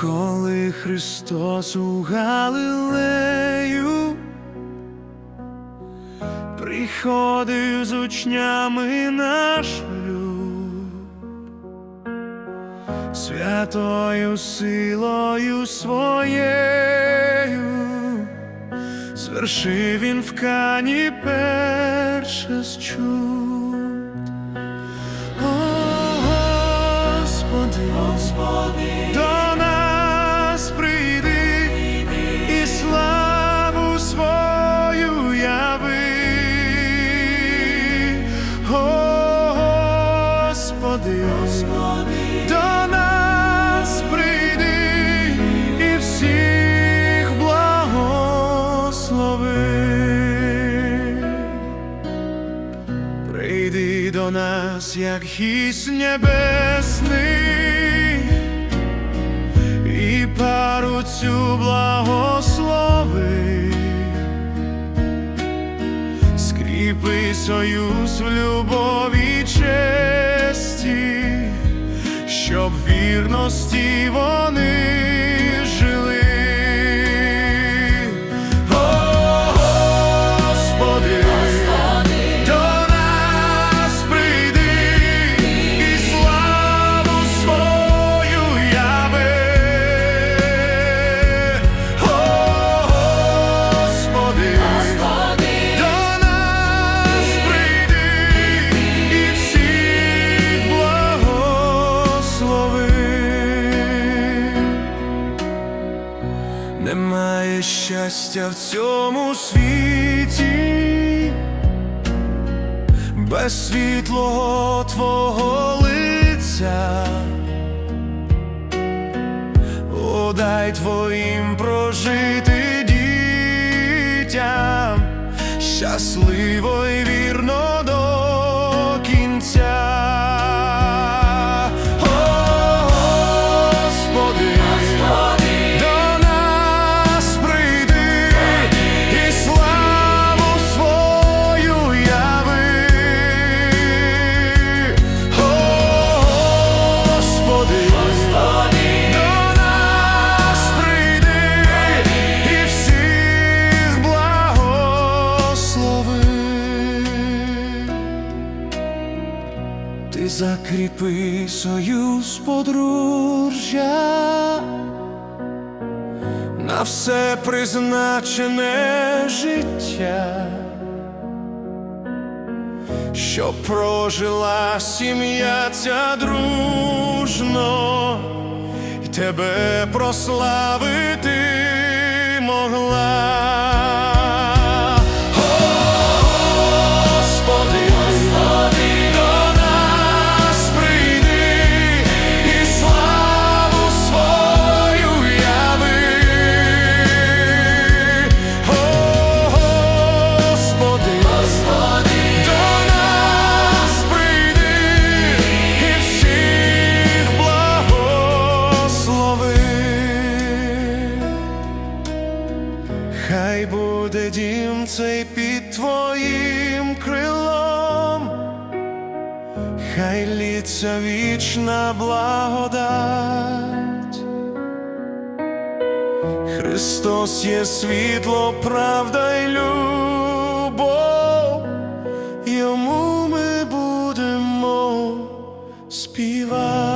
коли Христос у Галилею приходив з учнями на шлюб, святою силою своєю звершив він в кані перше з чуд. О, Господи, до нас, як гість небесний, і пару цю благослови, скріпи союз в любові честі, щоб вірності вони Немає щастя в цьому світі. Без світлого твого лиця, О, твоїм прожити дітям щасливо закріпи союз подружжя на все призначене життя, щоб прожила сім'я ця дружно, і тебе прославити могла. Хай буде дім цей під твоїм крилом, хай літься вічна благодать. Христос є світло, правда й любов, йому ми будемо співати.